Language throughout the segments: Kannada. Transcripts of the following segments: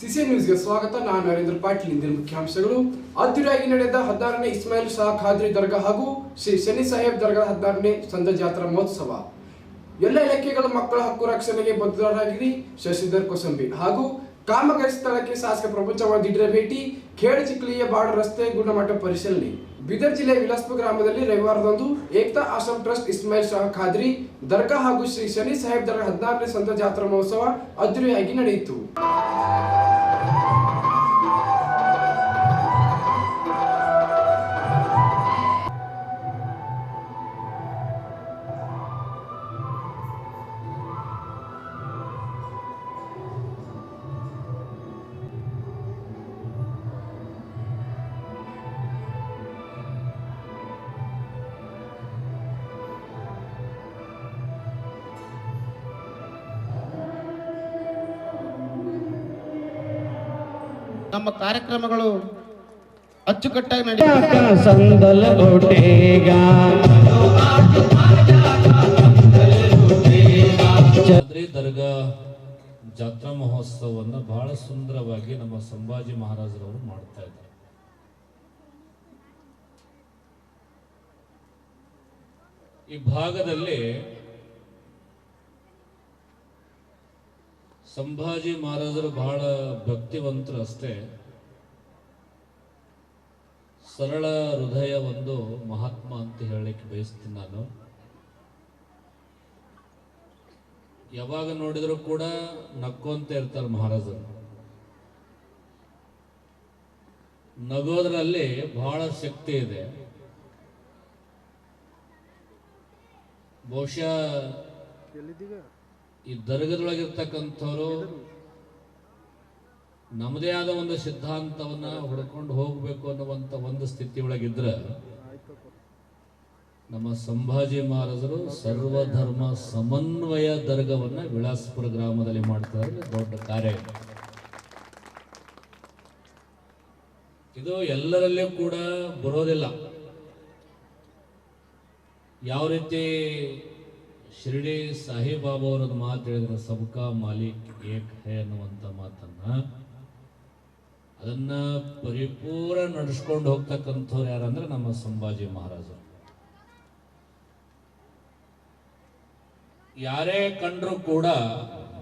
ಸಿಸಿ ನ್ಯೂಸ್ಗೆ ಸ್ವಾಗತ. ನಾನು ನರೇಂದ್ರ ಪಾಟೀಲ್. ಇಂದಿನ ಮುಖ್ಯಾಂಶಗಳು. ಅದ್ದೂರಿಯಾಗಿ ನಡೆದ ಹದಿನಾರನೇ ಇಸ್ಮಾಯಿಲ್ ಶಾ ಖಾದ್ರಿ ದರ್ಗಾ ಹಾಗೂ ಶ್ರೀ ಶನಿ ಸಾಹೇಬ್ ದರ್ಗಾ ಹದಿನಾರನೇ ಸಂತ ಜಾತ್ರಾ ಮಹೋತ್ಸವ. ಎಲ್ಲ ಇಲಾಖೆಗಳ ಮಕ್ಕಳ ಹಕ್ಕು ರಕ್ಷಣೆಗೆ ಬದ್ಧರಾಗಿರಿ ಶಶಿಧರ್ ಕೊಸಂಬಿ ಹಾಗೂ ಕಾಮಗಾರಿ ಸ್ಥಳಕ್ಕೆ ಶಾಸಕ ಪ್ರಪಂಚ ದಿಡ್ರೆ ಭೇಟಿ ಖೇಡ್ ಚಿಕ್ಲಿಯ ಬಾರ್ಡರ್ ರಸ್ತೆ ಗುಣಮಟ್ಟ ಪರಿಶೀಲನೆ. ಬೀದರ್ ಜಿಲ್ಲೆ ವಿಲಾಸ್ಪುರ ಗ್ರಾಮದಲ್ಲಿ ರವಿವಾರದಂದು ಏಕ್ತಾ ಆಶ್ರಮ್ ಟ್ರಸ್ಟ್ ಇಸ್ಮಾಯಿಲ್ ಶಾ ಖಾದ್ರಿ, ದರ್ಗಾ ಹಾಗೂ ಶ್ರೀ ಶನಿ ಸಾಹೇಬ್ ದರ್ಗಾ ಹದಿನಾರನೇ ಸಂತ ಜಾತ್ರಾ ಮಹೋತ್ಸವ ಅದ್ದೂರಿಯಾಗಿ ನಡೆಯಿತು. ನಮ್ಮ ಕಾರ್ಯಕ್ರಮಗಳು ಅಚ್ಚುಕಟ್ಟಾಗಿ ನಡೆಯುತ್ತೆ ದರ್ಗಾ ಜಾತ್ರಾ ಮಹೋತ್ಸವವನ್ನು ಬಹಳ ಸುಂದರವಾಗಿ ನಮ್ಮ ಸಂಭಾಜಿ ಮಹಾರಾಜರವರು ಮಾಡ್ತಾ ಇದ್ದಾರೆ. ಈ ಭಾಗದಲ್ಲಿ ಸಂಭಾಜಿ ಮಹಾರಾಜರು ಬಹಳ ಭಕ್ತಿವಂತರು ಅಷ್ಟೇ. ಸರಳ ಹೃದಯ ಒಂದು ಮಹಾತ್ಮ ಅಂತ ಹೇಳಲಿಕ್ಕೆ ಬಯಸ್ತೀನಿ ನಾನು. ಯಾವಾಗ ನೋಡಿದ್ರು ಕೂಡ ನಕ್ಕೊಂತ ಇರ್ತಾರೆ ಮಹಾರಾಜರು. ನಗೋದ್ರಲ್ಲಿ ಬಹಳ ಶಕ್ತಿ ಇದೆ. ಬಹುಶಃ ಈ ದರ್ಗದೊಳಗಿರ್ತಕ್ಕಂಥವರು ನಮ್ಮದೇ ಆದ ಒಂದು ಸಿದ್ಧಾಂತವನ್ನ ಹುಡ್ಕೊಂಡು ಹೋಗ್ಬೇಕು ಅನ್ನುವಂತ ಒಂದು ಸ್ಥಿತಿ ಒಳಗಿದ್ರೆ ನಮ್ಮ ಸಂಭಾಜಿ ಮಹಾರಾಜರು ಸರ್ವಧರ್ಮ ಸಮನ್ವಯ ದರ್ಗವನ್ನ ವಿಳಾಸಪುರ ಗ್ರಾಮದಲ್ಲಿ ಮಾಡ್ತಾರೆ ದೊಡ್ಡ ಕಾರ್ಯ ಇದು. ಎಲ್ಲರಲ್ಲಿಯೂ ಕೂಡ ಬರೋದಿಲ್ಲ ಯಾವ ರೀತಿ ಶಿರ್ಡಿ ಸಾಹಿಬಾಬಾ ಅವರದ್ದು ಮಾತು ಹೇಳಿದ್ರೆ ಸಬ್ಕಾ ಮಾಲಿಕ್ ಏಕ್ ಹೇ ಅನ್ನುವಂಥ ಮಾತನ್ನ. ಅದನ್ನ ಪರಿಪೂರ್ಣ ನಡೆಸ್ಕೊಂಡು ಹೋಗ್ತಕ್ಕಂಥವ್ರು ಯಾರಂದ್ರೆ ನಮ್ಮ ಸಂಭಾಜಿ ಮಹಾರಾಜರು. ಯಾರೇ ಕಂಡ್ರು ಕೂಡ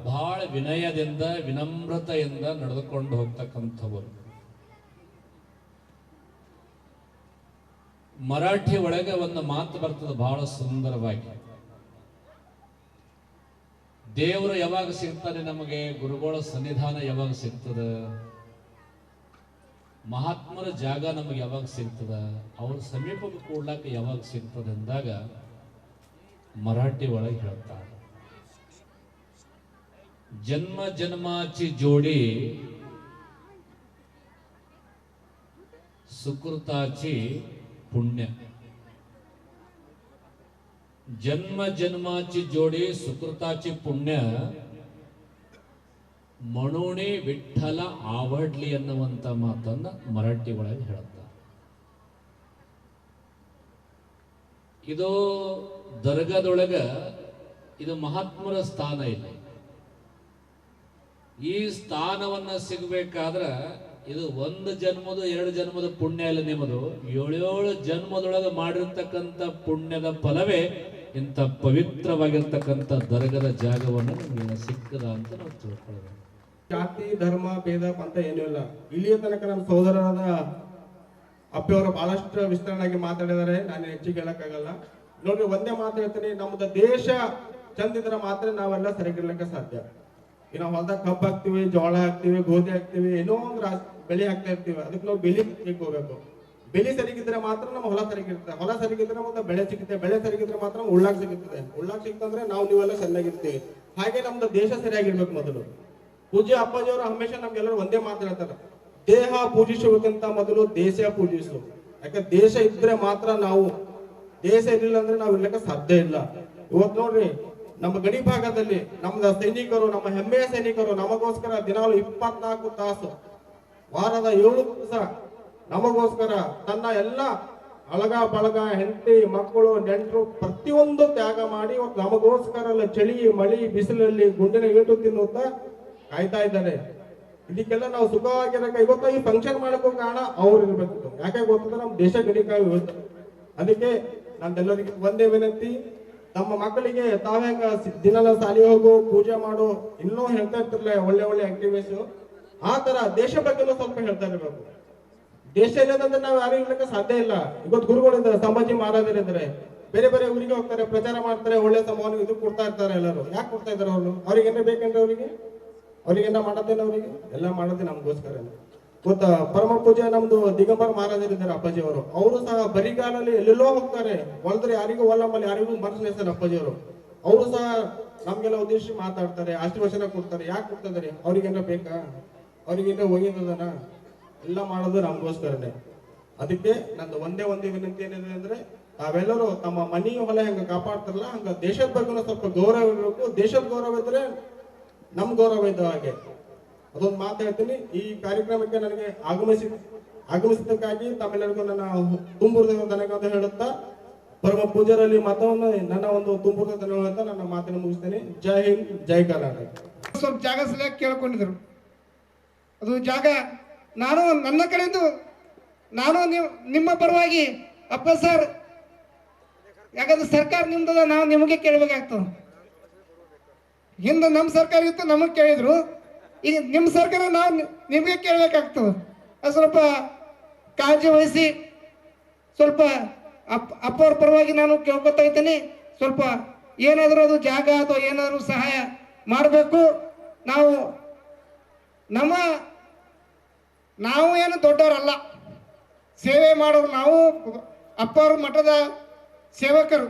ಬಹಳ ವಿನಯದಿಂದ, ವಿನಮ್ರತೆಯಿಂದ ನಡೆದುಕೊಂಡು ಹೋಗ್ತಕ್ಕಂಥವರು. ಮರಾಠಿ ಒಳಗೆ ಒಂದು ಮಾತು ಬರ್ತದೆ ಬಹಳ ಸುಂದರವಾಗಿ. ದೇವರು ಯಾವಾಗ ಸಿಗ್ತಾನೆ ನಮಗೆ? ಗುರುಗಳ ಸನ್ನಿಧಾನ ಯಾವಾಗ ಸಿಗ್ತದ? ಮಹಾತ್ಮರ ಜಾಗ ನಮಗೆ ಯಾವಾಗ ಸಿಗ್ತದ? ಅವ್ರ ಸಮೀಪಕ್ಕೆ ಕೂಡ್ಲಾಕ ಯಾವಾಗ ಸಿಗ್ತದೆ ಅಂದಾಗ ಮರಾಠಿ ಒಳಗೆ ಹೇಳ್ತಾರೆ. ಜನ್ಮ ಜನ್ಮಾಚಿ ಜೋಡಿ ಸುಕೃತಾಚಿ ಪುಣ್ಯ. ಜನ್ಮ ಜನ್ಮಾಚಿ ಜೋಡಿ ಸುಕೃತಾಚಿ ಪುಣ್ಯ ಮಣೋಣಿ ವಿಠಲ ಆವಡ್ಲಿ ಅನ್ನುವಂತ ಮಾತನ್ನ ಮರಾಠಿ ಒಳಗೆ ಹೇಳ್ತಾರೆ ಇದು ದರ್ಗಾದೊಳಗ ಇದು ಮಹಾತ್ಮರ ಸ್ಥಾನ ಇಲ್ಲಿ. ಈ ಸ್ಥಾನವನ್ನ ಸಿಗಬೇಕಾದ್ರ ಇದು ಒಂದು ಜನ್ಮದ ಎರಡು ಜನ್ಮದ ಪುಣ್ಯ ಇಲ್ಲ ನಿಮ್ಮದು. ಏಳೇಳು ಜನ್ಮದೊಳಗೆ ಮಾಡಿರ್ತಕ್ಕಂಥ ಪುಣ್ಯದ ಫಲವೇ ಇಂಥ ಪವಿತ್ರವಾಗಿರ್ತಕ್ಕಂಥ ದರ್ಗದ ಜಾಗವನ್ನು ನಮಗೆ ಸಿಕ್ಕದ ಅಂತ ನಾವು ತಿಳ್ಕೊಳ್ಬೇಕು. ಜಾತಿ, ಧರ್ಮ, ಭೇದ ಅಂತ ಏನೂ ಇಲ್ಲ. ಇಲ್ಲಿಯ ತನಕ ನಮ್ಮ ಸಹೋದರರಾದ ಅಪ್ಪಿಯವರು ಬಹಳಷ್ಟು ವಿಸ್ತರಣೆಯಾಗಿ ಮಾತಾಡಿದರೆ ನಾನು ಹೆಚ್ಚಿಗೆ ಹೇಳಕ್ಕಾಗಲ್ಲ. ನೋಡ್ರಿ ಒಂದೇ ಮಾತು ಹೇಳ್ತೀನಿ. ನಮ್ದು ದೇಶ ಚಂದಿದ್ರೆ ಮಾತ್ರ ನಾವೆಲ್ಲ ಸರಿಗಿರ್ಲಿಕ್ಕೆ ಸಾಧ್ಯ. ಈಗ ನಾವು ಹೊಲದಾಗ ಕಬ್ಬು ಹಾಕ್ತಿವಿ, ಜೋಳ ಹಾಕ್ತಿವಿ, ಗೋಧಿ ಹಾಕ್ತಿವಿ, ಏನೋ ಒಂದು ಬೆಳೆ ಹಾಕ್ತಾ ಇರ್ತೀವಿ. ಅದಕ್ಕೆ ನಾವು ಬೆಲೆ ಹೋಗ್ಬೇಕು. ಬೆಲೆ ಸರಿಗಿದ್ರೆ ಮಾತ್ರ ನಮ್ಮ ಹೊಲ ಸರಿಗಿರುತ್ತೆ ಹೊಲ ಸರಿಗಿದ್ರೆ ಮತ್ತೆ ಬೆಳೆ ಸಿಗುತ್ತೆ. ಬೆಳೆ ಸರಿಗಿದ್ರೆ ಮಾತ್ರ ಉಳ್ಳಾಗ್ ಸಿಗುತ್ತದೆ. ಉಳ್ಳಾಗ ಸಿಕ್ತಂದ್ರೆ ನಾವು ನೀವೆಲ್ಲ ಚೆನ್ನಾಗಿರ್ತೀವಿ ಹಾಗೆ ನಮ್ದು ದೇಶ ಸರಿಯಾಗಿರ್ಬೇಕು ಮೊದಲು. ಪೂಜ್ಯ ಅಪ್ಪಾಜಿಯವರು ಹಮೇಶ ನಮ್ಗೆಲ್ಲರೂ ಒಂದೇ ಮಾತು ಹೇಳ್ತಾರೆ. ದೇಹ ಪೂಜಿಸುವುದಕ್ಕಿಂತ ಮೊದಲು ದೇಶ ಪೂಜಿಸು. ಯಾಕೆ? ದೇಶ ಇದ್ರೆ ಮಾತ್ರ ನಾವು ದೇಶ ಇರಲಿಲ್ಲ ಅಂದ್ರೆ ನಾವು ಇರ್ಲಿಕ್ಕೆ ಸಾಧ್ಯ ಇಲ್ಲ. ಇವತ್ತು ನೋಡ್ರಿ, ನಮ್ಮ ಗಡಿ ಭಾಗದಲ್ಲಿ ನಮ್ಮ ಸೈನಿಕರು, ನಮ್ಮ ಹೆಮ್ಮೆಯ ಸೈನಿಕರು ನಮಗೋಸ್ಕರ ದಿನಾಲು ಇಪ್ಪತ್ನಾಲ್ಕು ತಾಸು ವಾರದ ಏಳು ದಿವಸ ನಮಗೋಸ್ಕರ ತನ್ನ ಎಲ್ಲ ಅಳಗ ಬಳಗ ಹೆಂಡತಿ ಮಕ್ಕಳು ನೆಂಟರು ಪ್ರತಿಯೊಂದು ತ್ಯಾಗ ಮಾಡಿ ನಮಗೋಸ್ಕರ ಚಳಿ, ಮಳಿ, ಬಿಸಿಲಲ್ಲಿ ಗುಂಡಿನ ಏಟು ತಿನ್ನುತ್ತಾ ಕಾಯ್ತಾ ಇದ್ದಾರೆ. ಇದಕ್ಕೆಲ್ಲ ನಾವು ಸುಖವಾಗಿರಕ ಇವತ್ತ ಈ ಫಂಕ್ಷನ್ ಮಾಡಕ್ಕೂ ಕಾರಣ ಅವ್ರು ಇರ್ಬೇಕು ಯಾಕೆ ಗೊತ್ತಂದ್ರೆ ನಮ್ಮ ದೇಶ ಗಡಿಕಾಯಿ ಇವತ್ತು ಅದಕ್ಕೆ ನಂದೆಲ್ಲರಿಗೆ ಒಂದೇ ವಿನಂತಿ. ನಮ್ಮ ಮಕ್ಕಳಿಗೆ ತಾವೇ ದಿನಲ ಸಾಲಿ ಹೋಗು, ಪೂಜೆ ಮಾಡು. ಇನ್ನೂ ಹೇಳ್ತಾ ಇರ್ತಿರ್ಲ ಒಳ್ಳೆ ಒಳ್ಳೆ ಆಕ್ಟಿವಿಟೀಸ್ ಆ ತರ ದೇಶ ಬಗ್ಗೆನೂ ಸ್ವಲ್ಪ ಹೇಳ್ತಾ ಇರ್ಬೇಕು. ದೇಶ ಇಲ್ಲದಂದ್ರೆ ನಾವು ಯಾರು ಇರ್ಲಿಕ್ಕೆ ಸಾಧ್ಯ ಇಲ್ಲ. ಇವತ್ತು ಗುರುಗಳಿದ್ದಾರೆ ಸಂಭಾಜಿ ಮಹಾರಾಜರಿದ್ದಾರೆ ಬೇರೆ ಬೇರೆ ಊರಿಗೆ ಹೋಗ್ತಾರೆ, ಪ್ರಚಾರ ಮಾಡ್ತಾರೆ, ಒಳ್ಳೆ ಸಂಭಾವನೆ ಇದು ಕೊಡ್ತಾ ಇರ್ತಾರೆ ಎಲ್ಲರೂ. ಯಾಕೆ ಕೊಡ್ತಾ ಇದ್ದಾರೆ ಅವರು? ಅವ್ರಿಗೆ ಏನೇ ಬೇಕೇನ್ರಿ ಅವರಿಗೆ? ಅವ್ರಿಗೇನ ಮಾಡೋದೇನ ಅವರಿಗೆ? ಎಲ್ಲ ಮಾಡೋದೇ ನಮಗೋಸ್ಕರ ಗೊತ್ತಾ? ಪರಮ ಪೂಜೆ ನಮ್ದು ದಿಗಂಬರ ಮಹಾರಾಜರಿದ್ದಾರೆ ಅಪ್ಪಾಜಿ ಅವರು. ಅವರು ಸಹ ಬರಿಗಾಲಲ್ಲಿ ಎಲ್ಲೆಲ್ಲೋ ಹೋಗ್ತಾರೆ. ಹೊಲದ್ರೆ ಯಾರಿಗೂ ಒಲ್ಲಮ್ಮಲ್ಲಿ ಯಾರಿಗೂ ಮನಸ್ಸು ಅಪ್ಪಾಜಿ ಅವರು. ಅವರು ಸಹ ನಮ್ಗೆಲ್ಲ ಉದ್ದೇಶಿಸಿ ಮಾತಾಡ್ತಾರೆ, ಆಶೀರ್ವಚನ ಕೊಡ್ತಾರೆ. ಯಾಕೆ ಕೊಡ್ತಾ ಇದಾರೆ ಅವ್ರಿಗೇನ ಬೇಕಾ? ಅವ್ರಿಗೇನ ಹೋಗಿದ್ದದನ ಎಲ್ಲ ಮಾಡೋದು ನಮಗೋಸ್ಕರನೇ. ಅದಕ್ಕೆ ನಂದು ಒಂದೇ ಒಂದೇ ವಿನಂತಿ ಏನಿದೆ ಅಂದ್ರೆ ತಾವೆಲ್ಲರೂ ತಮ್ಮ ಮನಿ ಹೊಲ ಹೆಂಗ ಕಾಪಾಡ್ತಾರಲ್ಲ, ಹಂಗ ದೇಶದ ಬಗ್ಗೆ ಸ್ವಲ್ಪ ಗೌರವ ಇರಬೇಕು. ದೇಶದ ಗೌರವ ಇದ್ರೆ ನಮ್ ಗೌರವ ಇದ್ದ ಹಾಗೆ. ಅದೊಂದು ಮಾತು ಹೇಳ್ತೀನಿ. ಈ ಕಾರ್ಯಕ್ರಮಕ್ಕೆ ನನಗೆ ಆಗಮಿಸಿ, ಆಗಮಿಸಿದ್ದಕ್ಕಾಗಿ ತಮ್ಮೆಲ್ಲರಿಗೂ ನನ್ನ ತುಂಬುರದ ಧನ್ಯವಾದ ಹೇಳುತ್ತಾ, ಪರಮ ಪೂಜಾರಲ್ಲಿ ಮತವನ್ನು, ನನ್ನ ಒಂದು ತುಂಬುರದ ಧನ್ಯವಾದ ಹೇಳುತ್ತಾ, ನನ್ನ ಮಾತನ್ನು ಮುಗಿಸ್ತೇನೆ. ಜೈ ಹಿಂದ್, ಜೈ ಕರ್ನಾಟಕ. ಸ್ವಲ್ಪ ಜಾಗ ಸಲುವಾಗಿ ಕೇಳ್ಕೊಂಡಿದ್ರು. ಅದು ಜಾಗ ನಾನು ನನ್ನ ಕಡೆದು ನಾನು ನಿಮ್ಮ ಪರವಾಗಿ, ಅಪ್ಪ ಸರ್ ಯಾಕಂದ್ರೆ ಸರ್ಕಾರ ನಿಮ್ದದ, ನಾವು ನಿಮಗೆ ಕೇಳಬೇಕಾಗ್ತದೆ. ಹಿಂದೆ ನಮ್ಮ ಸರ್ಕಾರ ಇತ್ತು, ನಮಗೆ ಕೇಳಿದ್ರು. ಈಗ ನಿಮ್ಮ ಸರ್ಕಾರ ನಾವು ನಿಮಗೆ ಕೇಳಬೇಕಾಗ್ತದೆ. ಅದು ಸ್ವಲ್ಪ ಕಾಳಜಿ ವಹಿಸಿ, ಸ್ವಲ್ಪ ಅಪ್ಪ ಅಪ್ಪವ್ರ ಪರವಾಗಿ ನಾನು ಕೇಳ್ಕೊತಾ ಇದ್ದೀನಿ. ಸ್ವಲ್ಪ ಏನಾದರೂ ಅದು ಜಾಗ ಅಥವಾ ಏನಾದರೂ ಸಹಾಯ ಮಾಡಬೇಕು. ನಾವು ನಮ್ಮ ನಾವು ಏನು ದೊಡ್ಡವರಲ್ಲ. ಸೇವೆ ಮಾಡೋರು ನಾವು ಅಪ್ಪವರು ಮಠದ ಸೇವಕರು.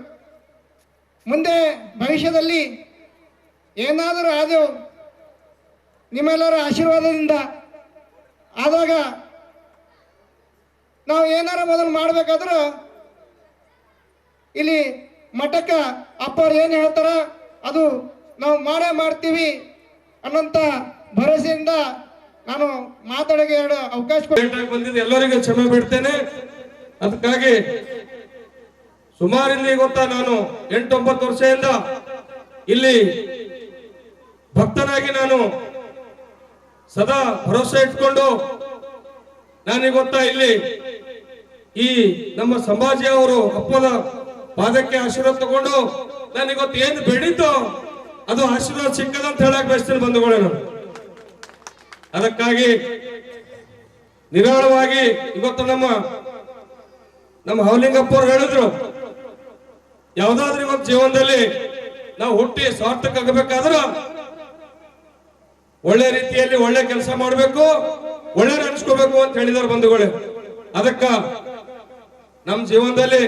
ಮುಂದೆ ಭವಿಷ್ಯದಲ್ಲಿ ಏನಾದರೂ ಆದೆವು ನಿಮ್ಮೆಲ್ಲರ ಆಶೀರ್ವಾದದಿಂದ ಆದಾಗ ನಾವು ಏನಾರ ಮೊದಲು ಮಾಡಬೇಕಾದ್ರೂ ಇಲ್ಲಿ ಮಠಕ್ಕೆ ಅಪ್ಪವ್ರು ಏನು ಹೇಳ್ತಾರ ಅದು ನಾವು ಮಾಡೇ ಮಾಡ್ತೀವಿ ಅನ್ನೋಂಥ ಭರವಸೆಯಿಂದ ನಾನು ಮಾತಾಡೋಕೆ ಎರಡು ಅವಕಾಶ ಬಂದಿದ್ದು ಎಲ್ಲರಿಗೂ ಕ್ಷಮೆ ಬಿಡ್ತೇನೆ ಅದಕ್ಕಾಗಿ ಸುಮಾರು ಇಲ್ಲಿ ಗೊತ್ತಾ ನಾನು ಎಂಟೊಂಬತ್ತು ವರ್ಷದಿಂದ ಇಲ್ಲಿ ಭಕ್ತನಾಗಿ ನಾನು ಸದಾ ಭರವಸೆ ಇಟ್ಕೊಂಡು ನನಗೆ ಗೊತ್ತಾ ಇಲ್ಲಿ ಈ ನಮ್ಮ ಸಂಭಾಜಿ ಅವರು ಅಪ್ಪದ ಪಾದಕ್ಕೆ ಆಶೀರ್ವಾದ ತಗೊಂಡು ನನಗೆ ಏನು ಬೆಳೀತು ಅದು ಆಶೀರ್ವಾದ ಸಿಕ್ಕದಂತ ಹೇಳಕ್ ಬಯಸ್ತೀನಿ ಬಂಧುಗಳೇ ನಾನು. ಅದಕ್ಕಾಗಿ ನಿರಾಳವಾಗಿ ಇವತ್ತು ನಮ್ಮ ನಮ್ಮ ಹೌಲಿಂಗಪ್ಪ ಅವ್ರು ಹೇಳಿದ್ರು, ಯಾವ್ದಾದ್ರು ಇವತ್ತು ಜೀವನದಲ್ಲಿ ನಾವು ಹುಟ್ಟಿ ಸಾರ್ಥಕ ಒಳ್ಳೆ ರೀತಿಯಲ್ಲಿ ಒಳ್ಳೆ ಕೆಲಸ ಮಾಡಬೇಕು ಒಳ್ಳೆ ಅನ್ಸ್ಕೋಬೇಕು ಅಂತ ಹೇಳಿದಾರೆ ಬಂಧುಗಳೇ. ಅದಕ್ಕ ನಮ್ಮ ಜೀವನದಲ್ಲಿ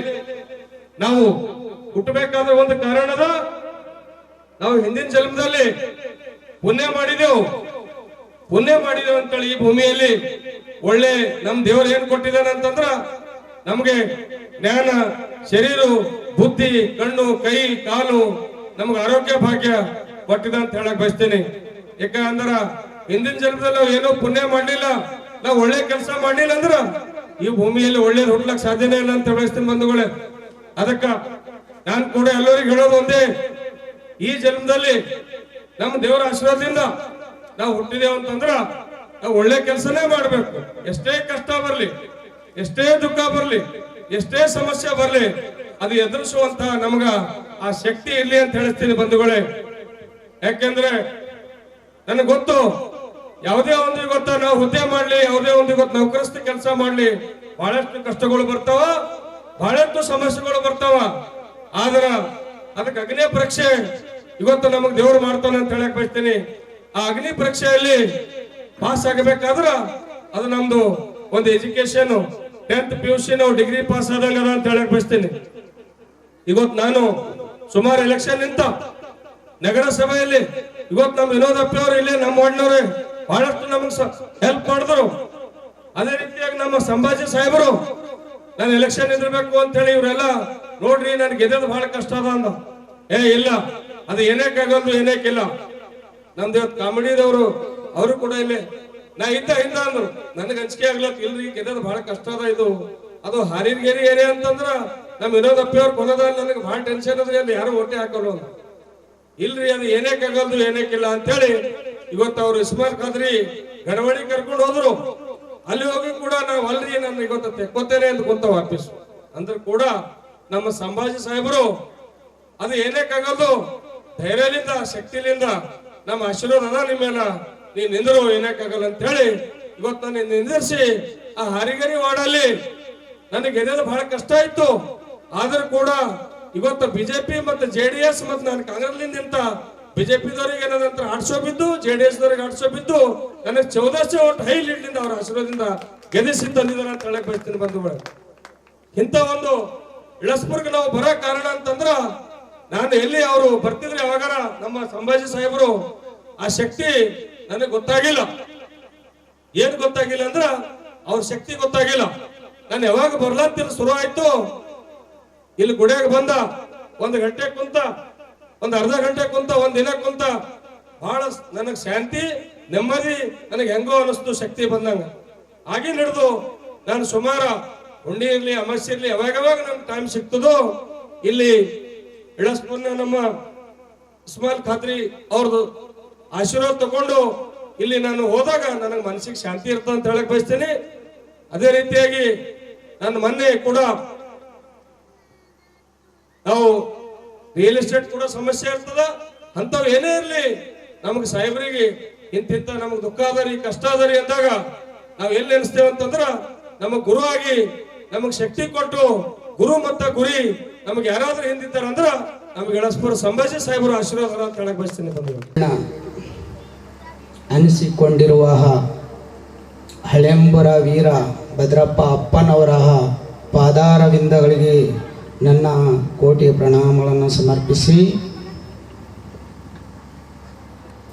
ನಾವು ಹುಟ್ಟಬೇಕಾದ ಒಂದು ಕಾರಣದ ನಾವು ಹಿಂದಿನ ಜನ್ಮದಲ್ಲಿ ಪುಣ್ಯ ಮಾಡಿದೆವು. ಪುಣ್ಯ ಮಾಡಿದೆ ಅಂತೇಳಿ ಈ ಭೂಮಿಯಲ್ಲಿ. ಒಳ್ಳೆ ನಮ್ ದೇವರು ಏನ್ ಕೊಟ್ಟಿದ್ದಾನೆ ಅಂತಂದ್ರ ನಮ್ಗೆ ಜ್ಞಾನ, ಶರೀರ, ಬುದ್ಧಿ, ಕಣ್ಣು, ಕೈ, ಕಾಲು, ನಮ್ಗೆ ಆರೋಗ್ಯ ಭಾಗ್ಯ ಕೊಟ್ಟಿದ ಅಂತ ಹೇಳಕ್ ಬಯಸ್ತೀನಿ. ಯಾಕಂದ್ರ ಹಿಂದಿನ ಜನ್ಮದಲ್ಲಿ ನಾವು ಏನೋ ಪುಣ್ಯ ಮಾಡಲಿಲ್ಲ, ನಾವು ಒಳ್ಳೆ ಕೆಲಸ ಮಾಡಲಿಲ್ಲ ಅಂದ್ರ ಈ ಭೂಮಿಯಲ್ಲಿ ಒಳ್ಳೇದು ಹುಟ್ಲಕ್ ಸಾಧ್ಯನೇ ಇಲ್ಲ ಅಂತ ಬಯಸ್ತೀನಿ ಬಂಧುಗಳೇ. ಅದಕ್ಕ ನಾನ್ ಕೂಡ ಎಲ್ಲರಿಗೂ ಹೇಳೋದು ಒಂದೇ, ಈ ಜನ್ಮದಲ್ಲಿ ನಮ್ಮ ದೇವರ ಆಶೀರ್ವಾದದಿಂದ ನಾವು ಹುಟ್ಟಿದೇವು ಅಂತಂದ್ರ ನಾವು ಒಳ್ಳೆ ಕೆಲಸನೇ ಮಾಡಬೇಕು. ಎಷ್ಟೇ ಕಷ್ಟ ಬರಲಿ, ಎಷ್ಟೇ ದುಃಖ ಬರಲಿ, ಎಷ್ಟೇ ಸಮಸ್ಯೆ ಬರಲಿ, ಅದು ಎದುರಿಸುವಂತ ನಮಗ ಆ ಶಕ್ತಿ ಇರಲಿ ಅಂತ ಹೇಳ್ತೀನಿ ಬಂಧುಗಳೇ. ಯಾಕೆಂದ್ರೆ ನನಗೆ ಗೊತ್ತು, ಯಾವುದೇ ಒಂದು ಗೊತ್ತಾ ನಾವು ಹುದ್ದೆ ಮಾಡ್ಲಿ, ಯಾವುದೇ ಒಂದು ಗೊತ್ತು ನೌಕರಸ್ಥ ಕೆಲಸ ಮಾಡ್ಲಿ ಬಹಳಷ್ಟು ಕಷ್ಟಗಳು ಬರ್ತಾವ ಬಹಳಷ್ಟು ಸಮಸ್ಯೆಗಳು ಬರ್ತಾವ. ಆದ್ರ ಅದಕ್ಕೆ ಅಗ್ನಿ ಪರೀಕ್ಷೆ ಇವತ್ತು ನಮಗ್ ದೇವ್ರು ಮಾಡ್ತಾನೆ ಅಂತ ಹೇಳಕ್ ಬಯಸ್ತೀನಿ. ಆ ಅಗ್ನಿ ಪರೀಕ್ಷೆಯಲ್ಲಿ ಪಾಸ್ ಆಗಬೇಕಾದ್ರ ಅದು ನಮ್ದು ಒಂದು education tenth P U C ನಾವು ಡಿಗ್ರಿ ಪಾಸ್ ಆದಂಗ ಅಂತ ಹೇಳಕ್ ಬಯಸ್ತೀನಿ. ಇವತ್ತು ನಾನು ಸುಮಾರು ಎಲೆಕ್ಷನ್ ನಿಂತ ನಗರ ಸಭೆಯಲ್ಲಿ ಇವತ್ತು ನಮ್ಮ ವಿನೋದ್ ಅಪ್ಪಿ ಇಲ್ಲೇ ನಮ್ಮ ವಾರ್ಡ್ನವ್ರೆ ಬಹಳಷ್ಟು ನಮಗ್ ಹೆಲ್ಪ್ ಮಾಡಿದ್ರು. ಅದೇ ರೀತಿಯಾಗಿ ನಮ್ಮ ಸಂಭಾಜಿ ಸಾಹೇಬರು ನಾನು ಎಲೆಕ್ಷನ್ ನಿಂದಿರ್ಬೇಕು ಅಂತ ಹೇಳಿ ಇವರೆಲ್ಲ ನೋಡ್ರಿ ನನ್ಗೆ ಗೆದ್ದದ್ ಬಹಳ ಕಷ್ಟ ಅದ ಅಂದ. ಏ ಇಲ್ಲ, ಅದು ಏನಕ್ಕಾಗಲ್ದು ಏನಕ್ಕಿಲ್ಲ ನಮ್ದು ಕಾಮಿಡಿದವರು, ಅವರು ಕೂಡ ಇಲ್ಲಿ. ನಾ ಇದ್ದ ಇದ್ದ ಅಂದ್ರು. ನನಗೆ ಅಂಜಿಕೆ ಆಗ್ಲತ್ ಇಲ್ರಿ ಗೆದ್ದ ಬಹಳ ಕಷ್ಟ ಅದ ಇದು. ಅದು ಹಾರಿರ್ಗೇರಿ ಏರಿಯಾ ಅಂತಂದ್ರ ನಮ್ಮ ವಿನೋದ್ ಅಪ್ಪಿ ಅವ್ರು ಕೊನದಲ್ಲಿ ನನಗೆ ಬಹಳ ಟೆನ್ಷನ್ ಅದ್ರಿ, ಅಲ್ಲಿ ಯಾರು ಓಟೆ ಅಂತ. ಇಲ್ರಿ, ಅದು ಆಗಲ್ದು ಏನೇಕಿಲ್ಲ ಅಂತೇಳಿ ಇವತ್ತು ಅವ್ರು ಇಸ್ಮಾರ್ ಖಾದ್ರಿ ಗಡವಳಿ ಕರ್ಕೊಂಡು ಹೋದ್ರು. ಅಲ್ಲಿ ಹೋಗಿ ಕೂಡ ನಾವು ಅಲ್ರಿ, ನಾನು ಇವತ್ತು ತೆಕ್ಕೋತೇನೆ ಅಂತ ಕುಂತ ವಾಪಸ್. ಅಂದ್ರೆ ಕೂಡ ನಮ್ಮ ಸಂಭಾಜಿ ಸಾಹೇಬರು, ಅದು ಏನೇಕಾಗಲ್ದು ಧೈರ್ಯದಿಂದ, ಶಕ್ತಿಲಿಂದ ನಮ್ಮ ಆಶೀರ್ವಾದ ಅದ ನಿಮ್ಮ ನೀನ್ ನಿಂದರು ಏನಕ್ಕಾಗಲ್ಲ ಅಂತ ಹೇಳಿ ಇವತ್ತು ನಾನು ನಿಂದಿರಿಸಿ ಆ ಹರಿಗರಿ ವಾರ್ಡಲ್ಲಿ ನನಗೆ ಗೆದ್ದಲು ಬಹಳ ಕಷ್ಟ ಆಯ್ತು. ಆದ್ರೂ ಕೂಡ ಇವತ್ತು ಬಿಜೆಪಿ ಮತ್ತೆ ಜೆ ಡಿ ಎಸ್ ಮತ್ತೆ ನಾನು ಕಾಂಗ್ರೆಸ್ ನಿಂತ ಬಿಜೆಪಿದವರಿಗೆ ಏನದಂತ ಆಡ್ಸೋ ಬಿದ್ದು ಜೆ ಡಿ ಎಸ್ ದವರಿಗೆ ಆಡ್ಸೋ ಬಿದ್ದು ನನಗೆ ಚೌದಶ ಓಟ್ ಹೈ ಲೀಡ್ನಿಂದ ಅವರ ಆಶೀರ್ವಾದದಿಂದ ಗೆಲ್ಲಿಸಿ ತಂದಿದ್ದಾರೆ ಅಂತ ಹೇಳಕ್ ಬಯಸ್ತೀನಿ ಬಂಧುಗಳು. ಇಂಥ ಒಂದು ಇಳಸ್ಪುರ್ಗೆ ನಾವು ಬರೋ ಕಾರಣ ಅಂತಂದ್ರ ನಾನು ಎಲ್ಲಿ ಅವರು ಬರ್ತಿದ್ರೆ ಯಾವಾಗ ನಮ್ಮ ಸಂಭಾಜಿ ಸಾಹೇಬರು, ಆ ಶಕ್ತಿ ನನಗೆ ಗೊತ್ತಾಗಿಲ್ಲ. ಏನ್ ಗೊತ್ತಾಗಿಲ್ಲ ಅಂದ್ರ ಅವ್ರ ಶಕ್ತಿ ಗೊತ್ತಾಗಿಲ್ಲ. ನಾನು ಯಾವಾಗ ಬರ್ಲಾತಿರ ಶುರು ಆಯ್ತು, ಇಲ್ಲಿ ಗುಡಿಯಾಗ ಬಂದ, ಒಂದು ಗಂಟೆ ಕುಂತ, ಒಂದು ಅರ್ಧ ಗಂಟೆ ಕುಂತ, ಒಂದ್ ದಿನ ಕುಂತ ಬಹಳ ನನಗ್ ಶಾಂತಿ, ನೆಮ್ಮದಿ, ನನಗೆ ಹೆಂಗೋ ಅನಿಸ್ತು ಶಕ್ತಿ ಬಂದಂಗ. ಹಾಗೆ ನಡೆದು ನಾನು ಸುಮಾರ ಹುಂಡಿ ಇರ್ಲಿ ಅಮಾಸೆ ಇರ್ಲಿ ಯಾವಾಗ ಯಾವಾಗ ನಮ್ಗೆ ಟೈಮ್ ಸಿಗ್ತದೋ, ಇಲ್ಲಿ ಇಳಸ್ಪುರ್ನ ನಮ್ಮ ಉಸ್ಮಾನ್ ಖಾತ್ರಿ ಅವ್ರದ್ದು ಆಶೀರ್ವಾದ ತಗೊಂಡು ಇಲ್ಲಿ ನಾನು ಹೋದಾಗ ನನಗೆ ಮನಸ್ಸಿಗೆ ಶಾಂತಿ ಇರ್ತದೆ ಅಂತ ಹೇಳಕ್ ಬಯಸ್ತೇನೆ. ಅದೇ ರೀತಿಯಾಗಿ ನನ್ನ ಮೊನ್ನೆ ಕೂಡ ನಾವು ರಿಯಲ್ ಎಸ್ಟೇಟ್ ಕೂಡ ಸಮಸ್ಯೆ ಇರ್ತದ. ಅಂತವ್ ಏನೇ ಇರಲಿ, ನಮಗೆ ಸಾಹೇಬರಿಗೆ ಇಂತಿಂತ ನಮಗೆ ದುಃಖ ಅದರಿ ಕಷ್ಟ ಅದರಿ ಅಂದಾಗ ನಾವ್ ಎಲ್ಲಿ ಅನಿಸ್ತೇವೆ ನಮಗ್ ಗುರು ಆಗಿ ನಮಗ್ ಶಕ್ತಿ ಕೊಟ್ಟು ಗುರು ಮತ್ತ ಗುರಿ ನಮಗೆ ಯಾರಾದ್ರೂ ಹಿಂದಿದ್ದಾರ ಅಂದ್ರ ನಮ್ಗೆ ಎಳಸ್ಪುರ ಸಂಭಾಜಿ ಸಾಹೇಬರು ಆಶೀರ್ವಾದ ಅಂತ ಹೇಳಕ್ ಬಯಸ್ತೀನಿ ಬಂಧುಗಳು ಅನಿಸಿಕೊಂಡಿರುವ ಹಳೆಂಬರ ವೀರ ಭದ್ರಪ್ಪ ಅಪ್ಪನವರ ಪಾದಾರವಿಂದಗಳಿಗೆ ನನ್ನ ಕೋಟಿ ಪ್ರಣಾಮಗಳನ್ನು ಸಮರ್ಪಿಸಿ,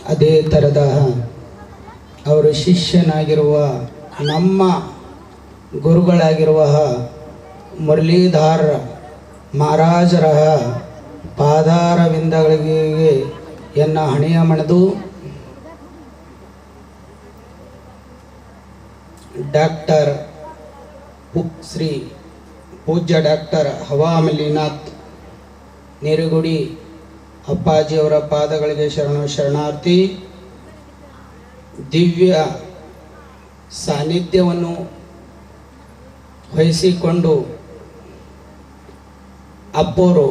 ಅದೇ ಥರದ ಅವರು ಶಿಷ್ಯನಾಗಿರುವ ನಮ್ಮ ಗುರುಗಳಾಗಿರುವ ಮುರಳೀಧರ್ ಮಹಾರಾಜರ ಪಾದಾರವಿಂದಗಳಿಗೆ ಎನ್ನ ಹಣೆಯ ಮಣದು. ಡಾಕ್ಟರ್ ಶ್ರೀ ಪೂಜ್ಯ ಡಾಕ್ಟರ್ ಹವಾ ಮಲ್ಲಿನಾಥ್ ನೇರುಗುಡಿ ಅಪ್ಪಾಜಿಯವರ ಪಾದಗಳಿಗೆ ಶರಣ ಶರಣಾರ್ಥಿ. ದಿವ್ಯ ಸಾನ್ನಿಧ್ಯವನ್ನು ವಹಿಸಿಕೊಂಡು ಅಪ್ಪೋರು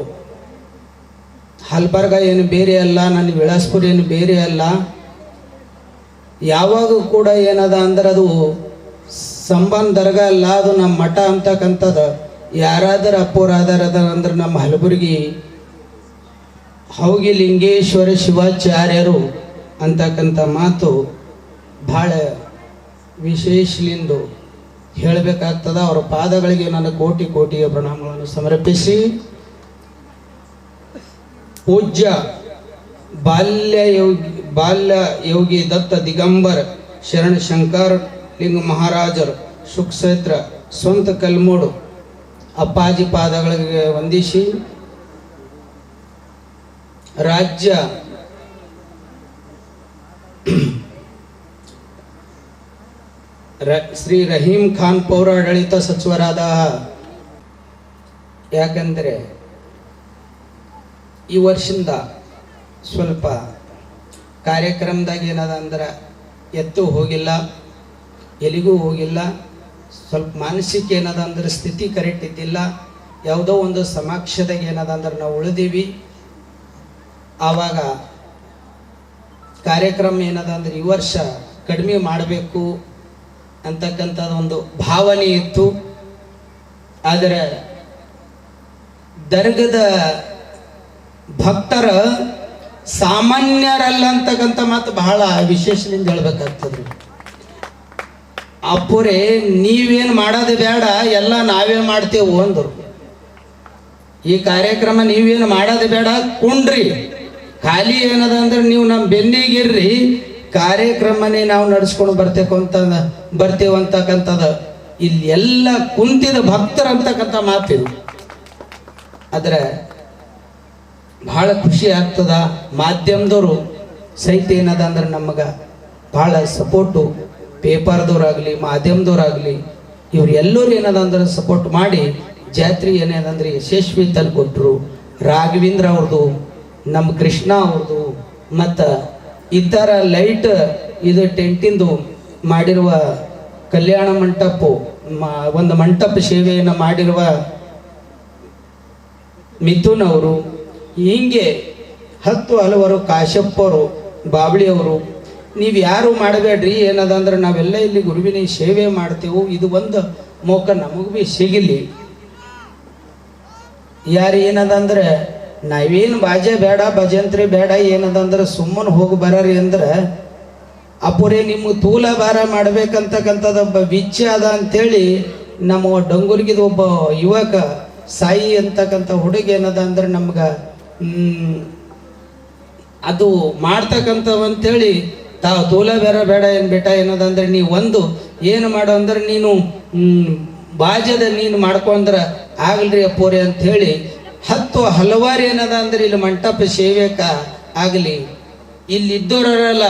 ಹಲ್ಬರ್ಗ ಏನು ಬೇರೆ ಅಲ್ಲ, ನನ್ನ ವಿಳಾಸ್ಪುರ ಏನು ಬೇರೆ ಅಲ್ಲ. ಯಾವಾಗ ಕೂಡ ಏನದ ಅಂದ್ರೆ ಅದು ಸಂಬಂಧ ದರ್ಗ ಅಲ್ಲ, ಅದು ನಮ್ಮ ಮಠ ಅಂತಕ್ಕಂಥದ್ದು. ಯಾರಾದರೂ ಅಪ್ಪೋರಾದರದ ಅದಾರ ನಮ್ಮ ಹಲಬುರ್ಗಿ ಹೌಗಿ ಲಿಂಗೇಶ್ವರ ಶಿವಾಚಾರ್ಯರು ಅಂತಕ್ಕಂಥ ಮಾತು ಭಾಳ ವಿಶೇಷಲಿಂದು ಹೇಳಬೇಕಾಗ್ತದ. ಅವರ ಪಾದಗಳಿಗೆ ನನ್ನ ಕೋಟಿ ಕೋಟಿಯ ಪ್ರಣಾಮಗಳನ್ನು ಸಮರ್ಪಿಸಿ. ಪೂಜ್ಯ ಬಾಲ್ಯ ಯೋಗಿ ಬಾಲ್ಯ ಯೋಗಿ ದತ್ತ ದಿಗಂಬರ್, ಶರಣ ಶಂಕರ್, ಲಿಂಗ ಮಹಾರಾಜರು, ಸುಕ್ಷೇತ್ರ, ಸ್ವಂತ ಕಲ್ಮೋಡು, ಅಪ್ಪಾಜಿ ಪಾದಗಳಿಗೆ ವಂದಿಸಿ, ರಾಜ್ಯ ಶ್ರೀ ರಹೀಂ ಖಾನ್ ಪೌರಾಡಳಿತ ಸಚಿವರಾದ ಯಾಕಂದರೆ ಈ ವರ್ಷದಿಂದ ಸ್ವಲ್ಪ ಕಾರ್ಯಕ್ರಮದಾಗ ಏನದ ಅಂದ್ರೆ ಎತ್ತು ಹೋಗಿಲ್ಲ ಎಲ್ಲಿಗೂ ಹೋಗಿಲ್ಲ, ಸ್ವಲ್ಪ ಮಾನಸಿಕ ಏನದ ಅಂದ್ರೆ ಸ್ಥಿತಿ ಕರೆಕ್ಟ್ ಇದ್ದಿಲ್ಲ, ಯಾವುದೋ ಒಂದು ಸಮಕ್ಷದಾಗ ಏನದ ಅಂದ್ರೆ ನಾವು ಉಳಿದೀವಿ. ಆವಾಗ ಕಾರ್ಯಕ್ರಮ ಏನದ ಅಂದ್ರೆ ಈ ವರ್ಷ ಕಡಿಮೆ ಮಾಡಬೇಕು ಅಂತಕ್ಕಂಥದ್ದು ಒಂದು ಭಾವನೆ ಇತ್ತು. ಆದರೆ ದರ್ಗದ ಭಕ್ತರ ಸಾಮಾನ್ಯರಲ್ಲ ಅಂತಕ್ಕಂಥ ಮಾತು ಬಹಳ ವಿಶೇಷದಿಂದ ಹೇಳ್ಬೇಕಾಗ್ತದ್ರಿ. ಅಪ್ಪುರೇ, ನೀವೇನು ಮಾಡೋದು ಬೇಡ, ಎಲ್ಲ ನಾವೇ ಮಾಡ್ತೇವೆ ಅಂದರು. ಈ ಕಾರ್ಯಕ್ರಮ ನೀವೇನು ಮಾಡೋದು ಬೇಡ, ಕುಂಡ್ರಿ. ಖಾಲಿ ಏನದ ಅಂದ್ರೆ ನೀವು ನಮ್ಮ ಬೆನ್ನಿಗಿರ್ರಿ, ಕಾರ್ಯಕ್ರಮನೇ ನಾವು ನಡ್ಸ್ಕೊಂಡು ಬರ್ತೇಕಂತ ಅಂತ ಬರ್ತೇವೆ ಅಂತಕ್ಕಂಥದ್ದು ಇಲ್ಲಿ ಎಲ್ಲ ಕುಂತಿದ ಭಕ್ತರಂತಕ್ಕಂಥ ಮಾತಿದು. ಆದರೆ ಭಾಳ ಖುಷಿ ಆಗ್ತದ. ಮಾಧ್ಯಮದವರು ಸಹಿತ ಏನದ ಅಂದ್ರೆ ನಮಗೆ ಭಾಳ ಸಪೋರ್ಟು ಪೇಪರ್ದವ್ರಾಗಲಿ, ಮಾಧ್ಯಮದವ್ರಾಗಲಿ, ಇವ್ರು ಎಲ್ಲರೂ ಏನದ ಅಂದ್ರೆ ಸಪೋರ್ಟ್ ಮಾಡಿ ಜಾತ್ರೆ ಏನೇನಂದ್ರೆ ಯಶಸ್ವಿ ತಂದುಕೊಟ್ರು. ರಾಘವೇಂದ್ರ ಅವ್ರದ್ದು ನಮ್ಮ ಕೃಷ್ಣ ಅವ್ರದ್ದು ಮತ್ತು ಇತರ ಲೈಟ್ ಇದು ಟೆಂಟಿಂದು ಮಾಡಿರುವ ಕಲ್ಯಾಣ ಮಂಟಪ ಒಂದು ಮಂಟಪ ಸೇವೆಯನ್ನು ಮಾಡಿರುವ ಮಿಥುನ್ ಅವರು ಹೀಗೆ ಹತ್ತು ಹಲವರು ಕಾಶಪ್ಪರು ಬಾಬಳಿಯವರು, ನೀವು ಯಾರು ಮಾಡಬೇಡ್ರಿ? ಏನದಂದ್ರೆ ನಾವೆಲ್ಲ ಇಲ್ಲಿ ಗುರುವಿನ ಸೇವೆ ಮಾಡ್ತೇವೆ. ಇದು ಒಂದು ಮೋಕ ನಮಗೂ ಭೀ ಸಿಗಲಿ. ಯಾರು ಏನದಂದ್ರೆ, ನಾವೇನು ಬಾಜೆ ಬೇಡ, ಭಜಂತ್ರಿ ಬೇಡ, ಏನದಂದ್ರೆ ಸುಮ್ಮನೆ ಹೋಗಿ ಬರ್ರಿ ಅಂದ್ರೆ ಅಪ್ಪುರೇ ನಿಮ್ಮ ತೂಲ ಭಾರ ಮಾಡ್ಬೇಕಂತಕ್ಕಂಥದ್ದು ಒಬ್ಬ ವಿಚ್ಚ ಅದ ಅಂತೇಳಿ ನಮ್ಮ ಡಂಗುರ್ಗಿದ ಒಬ್ಬ ಯುವಕ, ಸಾಯಿ ಅಂತಕ್ಕಂಥ ಹುಡುಗ ಏನದ ಅಂದ್ರೆ ನಮ್ಗೆ ಅದು ಮಾಡ್ತಕ್ಕಂಥವು ಅಂತೇಳಿ ತಾವು ತೂಲ ಬೇರೆ ಬೇಡ ಏನು ಬೇಟ ಏನದಂದ್ರೆ ನೀ ಒಂದು, ಏನು ಮಾಡು ಅಂದ್ರೆ ನೀನು ಬಾಜದ ನೀನು ಮಾಡ್ಕೊಂಡ್ರೆ ಆಗಲ್ರಿ ಅಪ್ಪೋರೆ ಅಂತ ಹೇಳಿ ಹತ್ತು ಹಲವಾರು ಏನದ ಅಂದ್ರೆ ಇಲ್ಲಿ ಮಂಟಪ ಸೇವೆಕ ಆಗಲಿ. ಇಲ್ಲಿ ಇದ್ದವರಲ್ಲ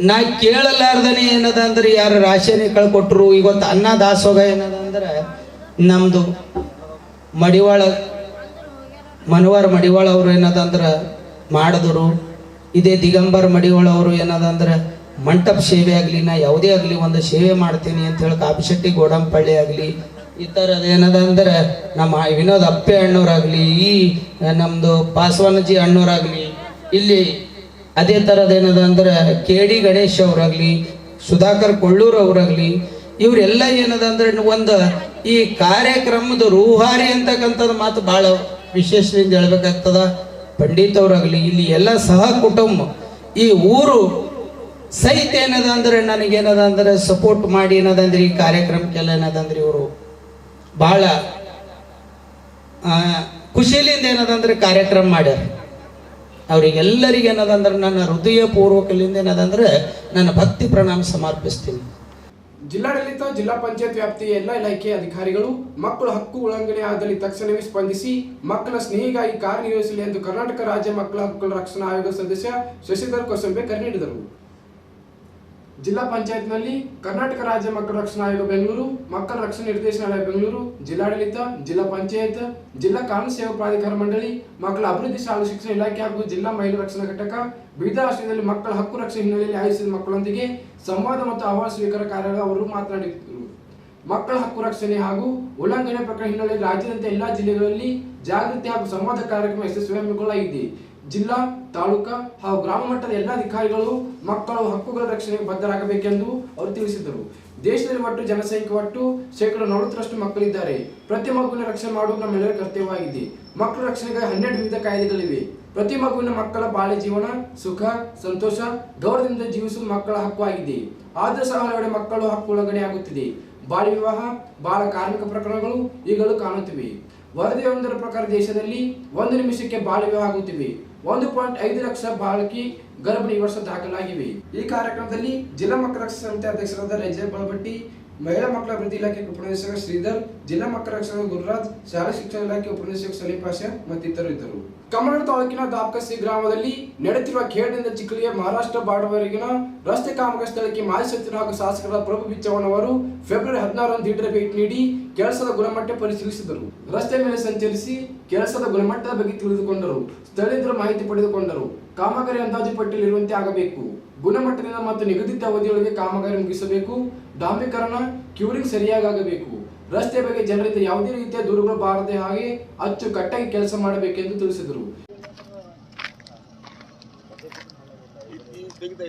ನಾ ಕೇಳಲಾರ್ದನೆ ಏನದ ಅಂದ್ರೆ ಯಾರು ರಾಶನಿ ಕಳ್ಕೊಟ್ರು, ಇವತ್ತು ಅನ್ನ ದಾಸೋಗ ಏನದ ಅಂದ್ರೆ, ನಮ್ದು ಮಡಿವಾಳ ಮನವಾರ ಮಡಿವಾಳ ಅವರು ಏನದಂದ್ರೆ ಮಾಡಿದ್ರು. ಇದೇ ದಿಗಂಬರ್ ಮಡಿವಾಳ ಅವರು ಏನದಂದ್ರೆ, ಮಂಟಪ ಸೇವೆ ಆಗಲಿ, ನಾ ಯಾವುದೇ ಆಗಲಿ ಒಂದು ಸೇವೆ ಮಾಡ್ತೀನಿ ಅಂತ ಹೇಳಿ ಕಾಪಿಶೆಟ್ಟಿ ಗೋಡಂಪಳ್ಳಿ ಆಗಲಿ, ಈ ಥರದ ಏನದ ಅಂದ್ರೆ ನಮ್ಮ ವಿನೋದ್ ಅಪ್ಪೆ ಅಣ್ಣವರಾಗಲಿ, ಈ ನಮ್ಮದು ಪಾಸ್ವಾನಜಿ ಅಣ್ಣವರಾಗಲಿ, ಇಲ್ಲಿ ಅದೇ ಥರದ ಏನದ ಅಂದ್ರೆ ಕೆ ಡಿ ಗಣೇಶ್ ಅವರಾಗಲಿ, ಸುಧಾಕರ್ ಕೊಳ್ಳೂರು ಅವರಾಗಲಿ, ಇವರೆಲ್ಲ ಏನದ ಅಂದ್ರೆ ಒಂದು ಈ ಕಾರ್ಯಕ್ರಮದ ರೂಹಾರಿ ಅಂತಕ್ಕಂಥದ್ದು ಮಾತು ಭಾಳ ವಿಶೇಷದಿಂದ ಹೇಳ್ಬೇಕಾಗ್ತದ? ಪಂಡಿತ್ ಅವರಾಗಲಿ ಇಲ್ಲಿ ಎಲ್ಲ ಸಹ ಕುಟುಂಬ, ಈ ಊರು ಸಹಿತ ಏನದ ಅಂದ್ರೆ ನನಗೇನದ ಅಂದ್ರೆ ಸಪೋರ್ಟ್ ಮಾಡಿ ಏನದ ಅಂದ್ರೆ ಈ ಕಾರ್ಯಕ್ರಮಕ್ಕೆಲ್ಲ ಏನದ ಅಂದ್ರೆ ಇವರು ಭಾಳ ಖುಷಿಲಿಂದ ಏನದಂದ್ರೆ ಕಾರ್ಯಕ್ರಮ ಮಾಡ್ಯಾರ. ಅವರಿಗೆಲ್ಲರಿಗೆ ಏನದಂದ್ರೆ ನನ್ನ ಹೃದಯ ಪೂರ್ವಕಲಿಂದ ಏನದಂದ್ರೆ ನನ್ನ ಭಕ್ತಿ ಪ್ರಣಾಮ ಸಮರ್ಪಿಸ್ತೀನಿ. ಜಿಲ್ಲಾಡಳಿತ, ಜಿಲ್ಲಾ ಪಂಚಾಯತ್ ವ್ಯಾಪ್ತಿಯ ಎಲ್ಲ ಇಲಾಖೆಯ ಅಧಿಕಾರಿಗಳು, ಮಕ್ಕಳ ಹಕ್ಕು ಉಲ್ಲಂಘನೆ ಆದಲ್ಲಿ ತಕ್ಷಣವೇ ಸ್ಪಂದಿಸಿ ಮಕ್ಕಳ ಸ್ನೇಹಿಗಾಗಿ ಕಾರ್ಯನಿರ್ವಹಿಸಲಿ ಎಂದು ಕರ್ನಾಟಕ ರಾಜ್ಯ ಮಕ್ಕಳ ಹಕ್ಕುಗಳ ರಕ್ಷಣಾ ಆಯೋಗ ಸದಸ್ಯ ಶಶಿಧರ್ ಕೊಸಂಬೆ ಕರೆ ನೀಡಿದರು. ಜಿಲ್ಲಾ ಪಂಚಾಯತ್ನಲ್ಲಿ ಕರ್ನಾಟಕ ರಾಜ್ಯ ಮಕ್ಕಳ ರಕ್ಷಣಾ ಆಯೋಗ ಬೆಂಗಳೂರು, ಮಕ್ಕಳ ರಕ್ಷಣಾ ನಿರ್ದೇಶನಾಲಯ ಬೆಂಗಳೂರು, ಜಿಲ್ಲಾಡಳಿತ, ಜಿಲ್ಲಾ ಪಂಚಾಯತ್, ಜಿಲ್ಲಾ ಕಾನೂನು ಸೇವಾ ಪ್ರಾಧಿಕಾರ ಮಂಡಳಿ, ಮಕ್ಕಳ ಅಭಿವೃದ್ಧಿ ಶಾಲಾ ಶಿಕ್ಷಣ ಇಲಾಖೆ ಹಾಗೂ ಜಿಲ್ಲಾ ಮಹಿಳಾ ರಕ್ಷಣಾ ಘಟಕ, ವಿವಿಧ ರಾಷ್ಟ್ರದಲ್ಲಿ ಮಕ್ಕಳ ಹಕ್ಕು ರಕ್ಷಣೆ ಹಿನ್ನೆಲೆಯಲ್ಲಿ ಆಯೋಜಿಸಿದ ಮಕ್ಕಳೊಂದಿಗೆ ಸಂವಾದ ಮತ್ತು ಅಹವಾಲು ಸ್ವೀಕಾರ ಕಾರ್ಯ ಅವರು ಮಾತನಾಡಿದರು. ಮಕ್ಕಳ ಹಕ್ಕು ರಕ್ಷಣೆ ಹಾಗೂ ಉಲ್ಲಂಘನೆ ಪ್ರಕರಣ ಹಿನ್ನೆಲೆಯಲ್ಲಿ ರಾಜ್ಯದಂತೆ ಎಲ್ಲಾ ಜಿಲ್ಲೆಗಳಲ್ಲಿ ಜಾಗೃತಿ ಹಾಗೂ ಸಂವಾದ ಕಾರ್ಯಕ್ರಮ ಯಶಸ್ವಿ ಹಮ್ಮಿಕೊಳ್ಳಲಾಗಿದೆ ಜಿಲ್ಲಾ, ತಾಲೂಕಾ ಹಾಗೂ ಗ್ರಾಮ ಮಟ್ಟದ ಎಲ್ಲ ಅಧಿಕಾರಿಗಳು ಮಕ್ಕಳ ಹಕ್ಕುಗಳ ರಕ್ಷಣೆಗೆ ಬದ್ಧರಾಗಬೇಕೆಂದು ಅವರು ತಿಳಿಸಿದರು ದೇಶದಲ್ಲಿ ಒಟ್ಟು ಜನಸಂಖ್ಯೆ ಒಟ್ಟು ಶೇಕಡ ನಲವತ್ತರಷ್ಟು ಮಕ್ಕಳಿದ್ದಾರೆ. ಪ್ರತಿ ಮಗುವಿನ ರಕ್ಷಣೆ ಮಾಡುವುದು ನಮ್ಮೆಲ್ಲರ ಕರ್ತವ್ಯವಾಗಿದೆ. ಮಕ್ಕಳ ರಕ್ಷಣೆಗೆ ಹನ್ನೆರಡು ವಿವಿಧ ಕಾಯ್ದೆಗಳಿವೆ. ಪ್ರತಿ ಮಗುವಿನ ಮಕ್ಕಳ ಬಾಳೆ ಜೀವನ ಸುಖ, ಸಂತೋಷ, ಗೌರವದಿಂದ ಜೀವಿಸುವುದು ಮಕ್ಕಳ ಹಕ್ಕು ಆಗಿದೆ ಆದರೂ ಸಹ ಹಲವೆಡೆ ಮಕ್ಕಳು ಹಕ್ಕು ಉಲ್ಲಂಘನೆ ಆಗುತ್ತಿದೆ. ಬಾಲ್ಯ ವಿವಾಹ, ಬಾಲ ಕಾರ್ಮಿಕ ಪ್ರಕರಣಗಳು ಈಗಲೂ ಕಾಣುತ್ತಿವೆ. ವರದಿಯೊಂದರ ಪ್ರಕಾರ ದೇಶದಲ್ಲಿ ಒಂದು ನಿಮಿಷಕ್ಕೆ ಬಾಲ್ಯ ವಿವಾಹ ಆಗುತ್ತಿವೆ. ಒಂದು ಪಾಯಿಂಟ್ ಐದು ಲಕ್ಷ ಬಾಲಕಿ ಗರ್ಭಿಣಿ ವರ್ಷ ದಾಖಲಾಗಿವೆ. ಈ ಕಾರ್ಯಕ್ರಮದಲ್ಲಿ ಜಿಲ್ಲಾ ಮಕ್ಕಳ ಸಮಿತಿ ಅಧ್ಯಕ್ಷರಾದ ರಜೆ ಬಳಬಟ್ಟಿ ಮಹಿಳಾ ಮಕ್ಕಳ ಅಭಿವೃದ್ಧಿ ಇಲಾಖೆ ಉಪನಿರ್ದೇಶಕ ಶ್ರೀಧರ್, ಜಿಲ್ಲಾ ಮಕ್ಕಳ ರಕ್ಷಣಾ ಗುರುರಾಜ್, ಶಾಲಾ ಶಿಕ್ಷಣ ಇಲಾಖೆ ಉಪನಿರ್ದೇಶಕ ಸಲೀಪ್ ಆಶಾ ಮತ್ತಿತರರು ಇದ್ದರು. ಕಮಲ ತಾಲೂಕಿನ ದಾಪ್ಕಸಿ ಗ್ರಾಮದಲ್ಲಿ ನಡೆಯುತ್ತಿರುವ ಖೇಡಿನಿಂದ ಚಿಕ್ಕಲಿಯ ಮಹಾರಾಷ್ಟ್ರ ಬಾರ್ಡರ್ವರೆಗಿನ ರಸ್ತೆ ಕಾಮಗಾರಿ ಸ್ಥಳಕ್ಕೆ ಮಾಜಿ ಸಚಿವರು ಹಾಗೂ ಶಾಸಕರಾದ ಪ್ರಭು ಬಿಚ್ಚವನ್ ಅವರು ಫೆಬ್ರವರಿ ಹದಿನಾರರಂದು ದಿಢೀರ ಭೇಟಿ ನೀಡಿ ಕೆಲಸದ ಗುಣಮಟ್ಟ ಪರಿಶೀಲಿಸಿದರು. ರಸ್ತೆ ಮೇಲೆ ಸಂಚರಿಸಿ ಕೆಲಸದ ಗುಣಮಟ್ಟದ ಬಗ್ಗೆ ತಿಳಿದುಕೊಂಡರು. ಸ್ಥಳೀಯರ ಮಾಹಿತಿ ಪಡೆದುಕೊಂಡರು. ಕಾಮಗಾರಿ ಅಂದಾಜು ಪಟ್ಟಿಯಲ್ಲಿರುವಂತೆ ಆಗಬೇಕು. ಗುಣಮಟ್ಟದಿಂದ ಮತ್ತು ನಿಗದಿತ ಅವಧಿಯೊಳಗೆ ಕಾಮಗಾರಿ ಮುಗಿಸಬೇಕು. ಡಾಂಬೀಕರಣ ಕ್ಯೂರಿಂಗ್ ಸರಿಯಾಗಿ ಆಗಬೇಕು ರಸ್ತೆ ಬಗ್ಗೆ ಜನರಿಂದ ಯಾವುದೇ ರೀತಿಯ ದೂರುಗಳು ಬಾರದೆ ಹಾಗೆ ಅಚ್ಚು ಕಟ್ಟಾಗಿ ಕೆಲಸ ಮಾಡಬೇಕೆಂದು ತಿಳಿಸಿದರು. ನಿಂತಲ್ಲೇ